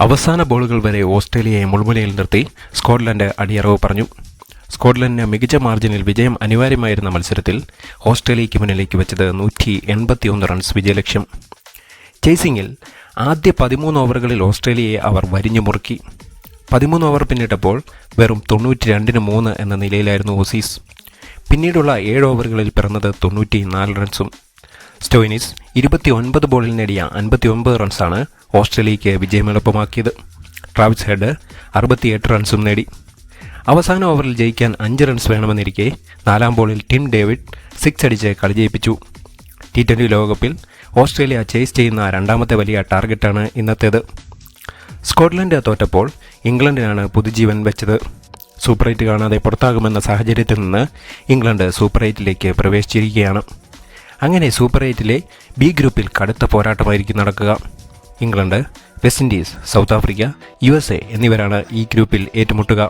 അവസാന ബോളുകൾ വരെ ഓസ്ട്രേലിയയെ മുൾമുനയിൽ നിർത്തി സ്കോട്ട്ലൻഡ് അടിയറവ് പറഞ്ഞു. സ്കോട്ട്ലൻഡിന് മികച്ച മാർജിനിൽ വിജയം അനിവാര്യമായിരുന്ന മത്സരത്തിൽ ഓസ്ട്രേലിയയ്ക്ക് മുന്നിലേക്ക് വെച്ചത് നൂറ്റി എൺപത്തിയൊന്ന് റൺസ് വിജയലക്ഷ്യം. ചേസിംഗിൽ ആദ്യ പതിമൂന്ന് ഓവറുകളിൽ ഓസ്ട്രേലിയയെ അവർ വരിഞ്ഞു മുറുക്കി. പതിമൂന്ന് ഓവർ പിന്നിട്ടപ്പോൾ വെറും തൊണ്ണൂറ്റി രണ്ടിന് മൂന്ന് എന്ന നിലയിലായിരുന്നു ഓസീസ്. പിന്നീടുള്ള ഏഴ് ഓവറുകളിൽ പിറന്നത് തൊണ്ണൂറ്റി നാല് റൺസും. സ്റ്റോയിനിസ് ഇരുപത്തി ഒൻപത് ബോളിൽ നേടിയ അൻപത്തി ഒൻപത് റൺസാണ് ഓസ്ട്രേലിയയ്ക്ക് വിജയം എളുപ്പമാക്കിയത് ട്രാവിസ് ഹെഡ് അറുപത്തിയെട്ട് റൺസും നേടി. അവസാന ഓവറിൽ ജയിക്കാൻ അഞ്ച് റൺസ് വേണമെന്നിരിക്കെ നാലാം ബോളിൽ ടിം ഡേവിഡ് സിക്സ് അടിച്ച് കളി ജയിപ്പിച്ചു. ടി ട്വന്റി ലോകകപ്പിൽ ഓസ്ട്രേലിയ ചേസ് ചെയ്യുന്ന രണ്ടാമത്തെ വലിയ ടാർഗറ്റാണ് ഇന്നത്തേത്. സ്കോട്ട്ലൻഡ് തോറ്റപ്പോൾ ഇംഗ്ലണ്ടിനാണ് പുതുജീവൻ വെച്ചത്. സൂപ്പർ എയ്റ്റ് കാണാതെ പുറത്താകുമെന്ന സാഹചര്യത്തിൽ നിന്ന് ഇംഗ്ലണ്ട് സൂപ്പർ എയ്റ്റിലേക്ക് പ്രവേശിച്ചിരിക്കുകയാണ്. അങ്ങനെ സൂപ്പർ എയ്റ്റിലെ ബി ഗ്രൂപ്പിൽ കടുത്ത പോരാട്ടമായിരിക്കും നടക്കുക. England West Indies South Africa U എന്നിവരാണ് ഈ ഗ്രൂപ്പിൽ ഏറ്റുമുട്ടുക.